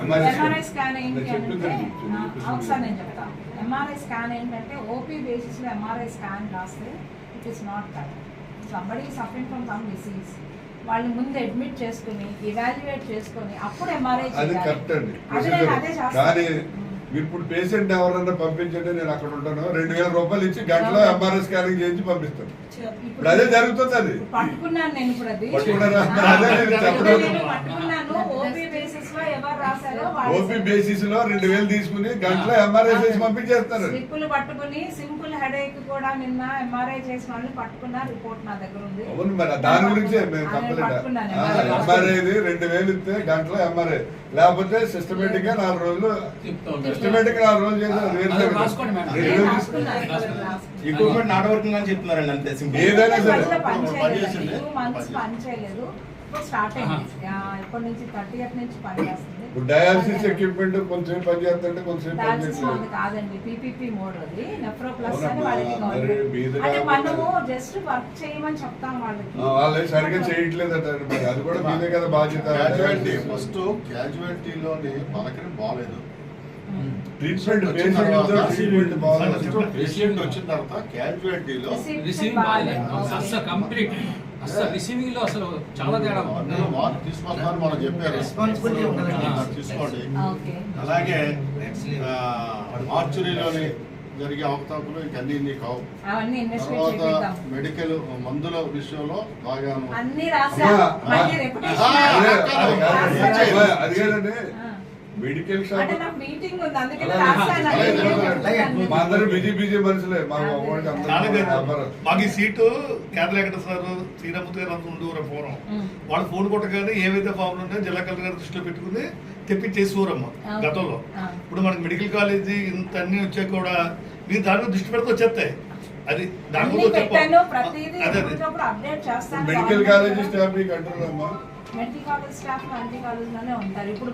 MRI scan ఏంటి అంటే ఒకసారి నేను చెప్తాను ఎంఆర్ఐ స్కాన్ ఏంటంటే ఓపీ బేసిస్లో ఎంఆర్ఐ స్కాన్ రాస్తే it is not correct somebody suffering from some disease వాళ్ళు ముందు అడ్మిట్ చేసుకుని ఇవాల్యుయేట్ చేసుకుని అప్పుడు ఎంఆర్ఐ అదే నేను అదే చేస్తాను. ఇప్పుడు పేషెంట్ ఎవరన్నా పంపించండి నేను అక్కడ ఉంటాను. రెండు వేల రూపాయలు ఇచ్చి గంటలో ఎంఆర్ఐ స్కానింగ్ చేయించి పంపిస్తాను. ఇప్పుడు అదే జరుగుతుంది అది. పట్టుకున్నాను ఓపీ బేసిస్లో వాళ్ళు రెండు వేలు తీసుకుని గంటలో ఎంఆర్ఐ చేసి పంపించేస్తారు. స్లిప్పులు పట్టుకుని సింపుల్ హెడేక్ కూడా నిన్న ఎంఆర్ఐ చేసిన వాళ్ళని పట్టుకున్న రిపోర్ట్ నా దగ్గర ఉంది. అవును మరి దాని గురించే మేము ఆ, నేను పట్టుకున్నాను, MRI. ఎంఆర్ఐ రెండు వేలు ఇస్తే గంటలో ఎంఆర్ఐ లేకపోతే సిస్టమేటిక్గా నాలుగు రోజులు. సిస్టమేటిక్ నాలుగు రోజులు చేసి. ఎక్విప్మెంట్ నాట్ వర్కింగ్ అని చెప్తున్నారండి అంతే సింపుల్. ఏదైనా సరే. పని చేయలేదు. స్టార్ట్ అయింది. ఆ, ఇప్పటి నుంచి థర్టీ ఇయర్ నుంచి పని చేస్తుంది. ఇప్పుడు డయాలసిస్ ఎక్విప్మెంట్ కొంచెం పని చేస్తుంటే కొంచెం పని డయాలసిస్ చేయట్లేదు మంది కాదండి పీపీపీ మోడ్ అది. నెఫ్రో ప్లస్ అని వాళ్ళకి అంటే మనము జస్ట్ వర్క్ చేయమని చెప్తాం వాళ్ళకి. ఆ, వాళ్ళు సరిగ్గా చేయట్లేదట మరి అది కూడా మీదే కదా బాధ్యత. క్యాజువాలిటీ ఫస్ట్ క్యాజువాలిటీలోని మనకి బాగాలేదు ట్రీట్మెంట్ వచ్చిన పేషెంట్ తర్వాత పేషెంట్ వచ్చిన తర్వాత క్యాజువాలిటీలో రిసీవింగ్ అసలు కంప్లీట్ అసలు రిసీవింగ్లో అసలు చాలా తేడా తీసుకొస్తామని మనం చెప్పారు. అది తీసుకోండి ఓకే అలాగే మార్చురీలోని జరిగే అవకతవకలు ఇంక అన్ని కావు తర్వాత మెడికల్ మందుల విషయంలో బాగాను అన్ని మెడికల్ షాప్ మా అందరూ బిజీ బిజీ మనుషులే. మా అందరూ. మాకు సీటు కేంద్ర వెంకటేశ్వర శ్రీరామూర్తి గారు అంతా ఉండేవారు ఫోరం. వాళ్ళు ఫోన్ కొట్టగానే ఏవైతే ఫామ్లు ఉన్నాయో జిల్లా కలెక్టర్ గారు దృష్టిలో పెట్టుకుని తెప్పించేసేవారమ్మ. గతంలో. ఇప్పుడు మనకి మెడికల్ కాలేజీ ఇంత అన్ని వచ్చాక కూడా మీరు దాని మీద దృష్టి పెడితే వచ్చేస్తాయి. అది దాని గురించి మెడికల్ కాలేజ్ స్టాఫ్ కంట్రోల్ అమ్మా మెడికల్ కాలేజ్ స్టాఫ్ మెడికల్ కాలేజ్లోనే ఉంటారు. ఇప్పుడు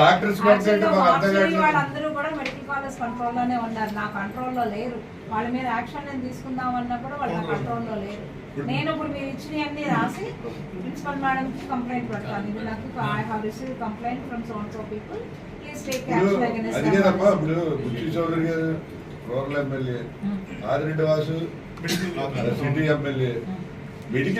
డాక్టర్స్ మార్చురీ. వాళ్ళందరూ కూడా మెడికల్ కాలేజ్ కంట్రోల్లోనే ఉన్నారు. నా కంట్రోల్లో లేరు. వాళ్ళ మీద యాక్షన్ నేను తీసుకుందామన్నా కూడా వాళ్ళ కంట్రోల్లో లేరు. నేను ఇప్పుడు మీరు ఇచ్చినవన్నీ రాసి ప్రిన్సిపల్ మేడం కి కంప్లైంట్ పెడతాను. ఇది నాకు I have receive complaint from so so people please take action అది కదమ్మా ఇప్పుడు బుచ్చి చౌదరి గారు rural MLA. Adireddy Vasu city MLA. Medical